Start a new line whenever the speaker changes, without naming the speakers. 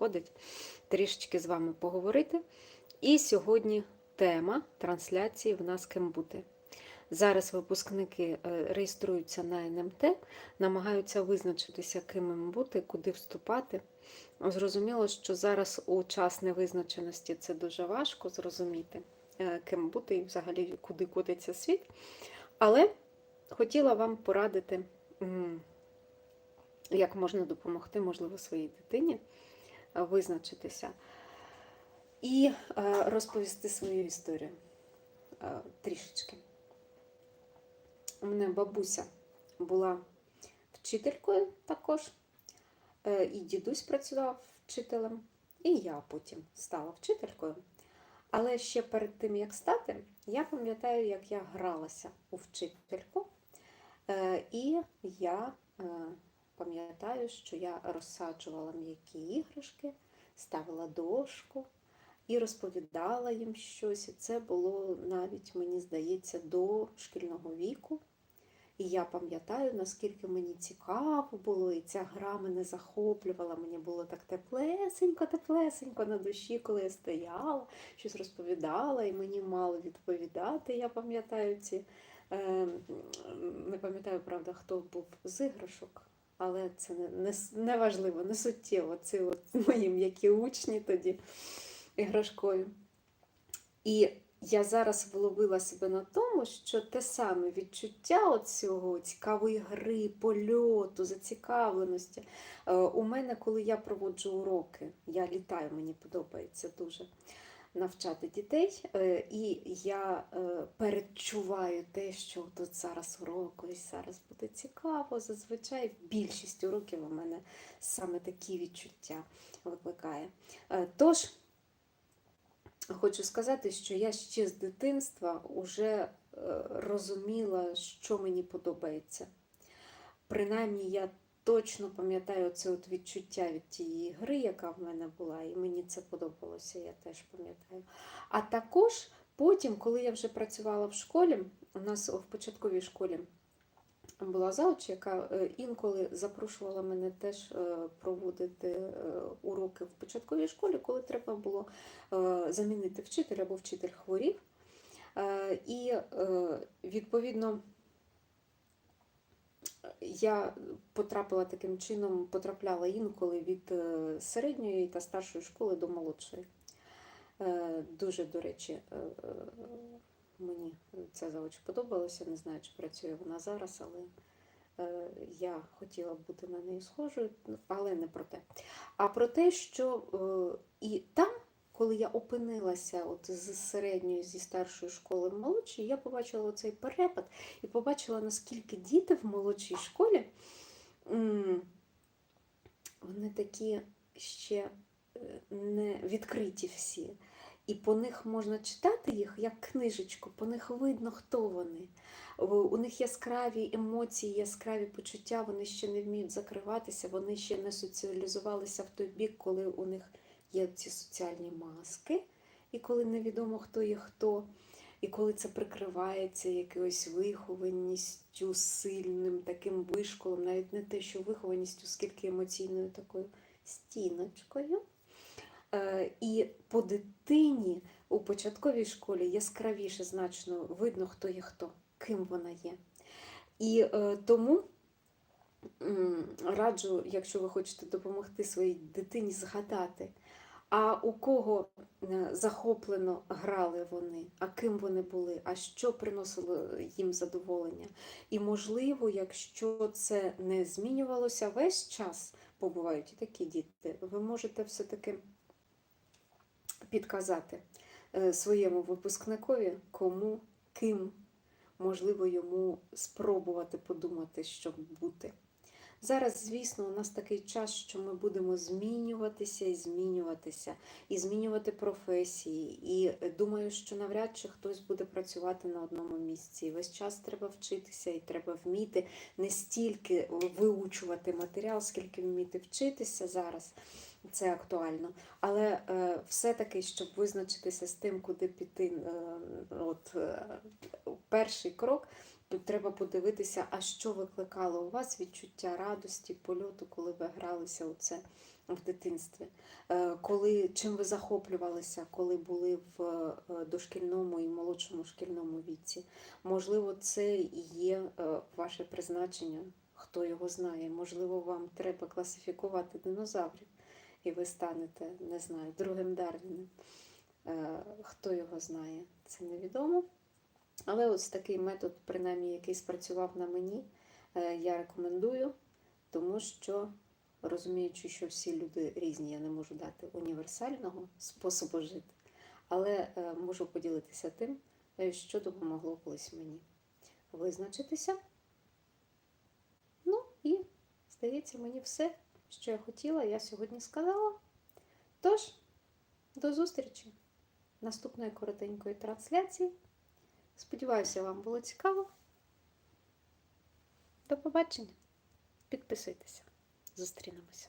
виходить трішечки з вами поговорити. І сьогодні тема трансляції в нас ким бути. Зараз випускники е, реєструються на НМТ, намагаються визначитися, ким їм бути, куди вступати. Зрозуміло, що зараз у час невизначеності це дуже важко зрозуміти, е, ким бути і взагалі куди котиться світ. Але хотіла вам порадити, як можна допомогти, можливо, своїй дитині визначитися і е, розповісти свою історію е, трішечки. У мене бабуся була вчителькою також, е, і дідусь працював вчителем, і я потім стала вчителькою. Але ще перед тим, як стати, я пам'ятаю, як я гралася у вчительку, і я пам'ятаю, що я розсаджувала м'які іграшки, ставила дошку і розповідала їм щось. І це було навіть, мені здається, до шкільного віку. І я пам'ятаю, наскільки мені цікаво було, і ця гра мене захоплювала. Мені було так теплесенько, теплесенько на душі, коли я стояла, щось розповідала, і мені мало відповідати. Я пам'ятаю ці. е, Не пам'ятаю, правда, хто був з іграшок, але це не, не, важливо, не суттєво. Це от мої м'які учні тоді іграшкою. І я зараз вловила себе на тому, що те саме відчуття цього цікавої гри, польоту, зацікавленості. е, У мене, коли я проводжу уроки, я літаю, мені подобається дуже навчати дітей. е, І я е, передчуваю те, що тут зараз урок, ось зараз буде цікаво. Зазвичай більшість уроків у мене саме такі відчуття викликає. Е, Тож, Хочу сказати, що я ще з дитинства вже розуміла, що мені подобається. Принаймні, я точно пам'ятаю це от відчуття від тієї гри, яка в мене була, і мені це подобалося, я теж пам'ятаю. А також потім, коли я вже працювала в школі, у нас в початковій школі була завуч, яка е, інколи запрошувала мене теж е, проводити е, уроки в початковій школі, коли треба було замінити вчителя, або вчитель хворів. І відповідно я потрапила таким чином, потрапляла інколи від е, середньої та старшої школи до молодшої. Е, Дуже, до речі, е, мені ця завуч подобалася. Не знаю, чи працює вона зараз, але я хотіла бути на неї схожою, але не про те. А про те, що і там, коли я опинилася от з середньої, зі старшої школи в молодшій, я побачила цей перепад і побачила, наскільки діти в молодшій школі вони такі ще е, не відкриті всі. І по них можна читати їх як книжечку, по них видно, хто вони. У у них яскраві емоції, яскраві почуття, вони ще не вміють закриватися, вони ще не соціалізувалися в той бік, коли у них є ці соціальні маски, і коли невідомо, хто є хто, і коли це прикривається якоюсь вихованістю, сильним таким вишколом, навіть не те, що вихованістю, скільки емоційною такою стіночкою. Е, І по дитині у початковій школі яскравіше значно видно, хто є хто, ким вона є. І е, тому раджу, якщо ви хочете допомогти своїй дитині згадати, а у кого е, захоплено грали вони, а ким вони були, а що приносило їм задоволення. І, можливо, якщо це не змінювалося весь час, бо бувають і такі діти, ви можете все-таки підказати е, своєму випускникові, кому, ким, можливо, йому спробувати подумати, щоб бути. Зараз, звісно, у нас такий час, що ми будемо змінюватися і змінюватися, і змінювати професії. І е, думаю, що навряд чи хтось буде працювати на одному місці. І весь час треба вчитися, і треба вміти не стільки виучувати матеріал, скільки вміти вчитися зараз. Це актуально. Але е, все-таки, щоб визначитися з тим, куди піти, е, от, е, перший крок треба подивитися, а що викликало у вас відчуття радості, польоту, коли ви гралися у це в дитинстві. Е, Коли, чим ви захоплювалися, коли були в е, дошкільному і молодшому шкільному віці? Можливо, це і є е, ваше призначення, хто його знає. Можливо, вам треба класифікувати динозаврів, і ви станете, не знаю, другим Дарвіном. Хто його знає, це невідомо. Але ось такий метод, принаймні, який спрацював на мені, е, я рекомендую, тому що, розуміючи, що всі люди різні, я не можу дати універсального способу жити, але е, можу поділитися тим, е, що допомогло колись мені визначитися. Ну і, здається, мені все, що я хотіла, я сьогодні сказала. Тож, до зустрічі наступної коротенької трансляції. Сподіваюся, вам було цікаво. До побачення. Підписуйтеся. Зустрінемося.